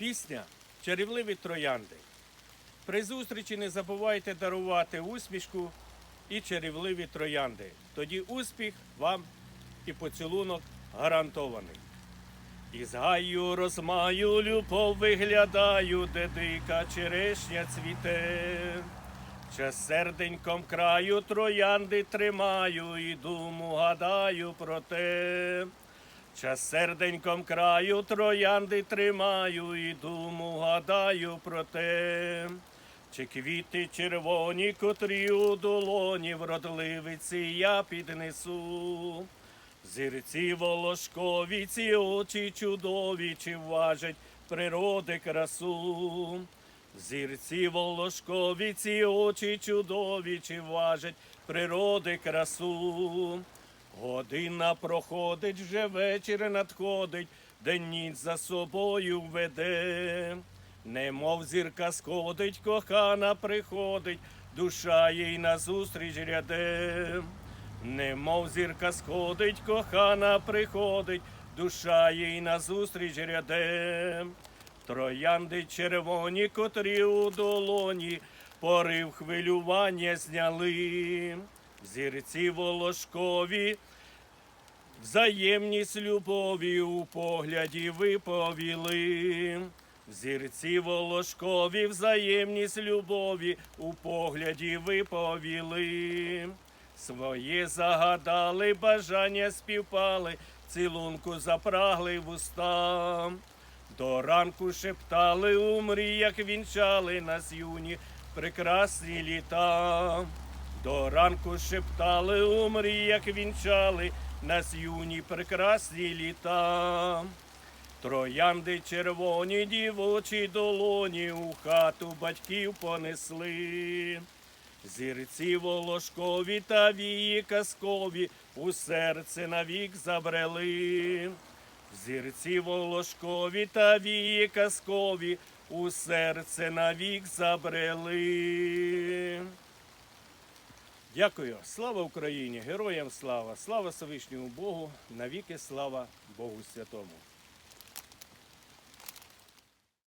Пісня Чарівливі троянди. При зустрічі не забувайте дарувати усмішку і чарівливі троянди. Тоді успіх вам і поцілунок гарантований. Із гаю розмаю любов виглядаю, де дика черешня цвіте. Ще серденьком краю троянди тримаю і думу гадаю про те. Час серденьком краю троянди тримаю і думу гадаю про те. Чи квіти червоні, котрі у долоні вродливиці я піднесу. Зірці волошкові, ці очі чудові, чи важать природи красу. Зірці волошкові, ці очі чудові, чи важать природи красу. Година проходить, вже вечір надходить, день ніч за собою веде. Немов зірка сходить, кохана приходить, душа їй назустріч ряде. Немов зірка сходить, кохана приходить, душа їй назустріч ряде. Троянди червоні, котрі у долоні, порив хвилювання зняли. Зірці волошкові, взаємність любові у погляді виповіли. Зірці волошкові, взаємність любові у погляді виповіли. Своє загадали, бажання співпали, цілунку запрагли в уста. До ранку шептали у мріях вінчали нас юні прекрасні літа. До ранку шептали у мріях вінчали нас юні прекрасні літа. Троянди червоні дівочі долоні у хату батьків понесли. Зірці волошкові та вії казкові у серце навік забрели. Зірці волошкові та вії казкові у серце навік забрели. Дякую. Слава Україні! Героям слава! Слава Всевишньому Богу! Навіки слава Богу Святому!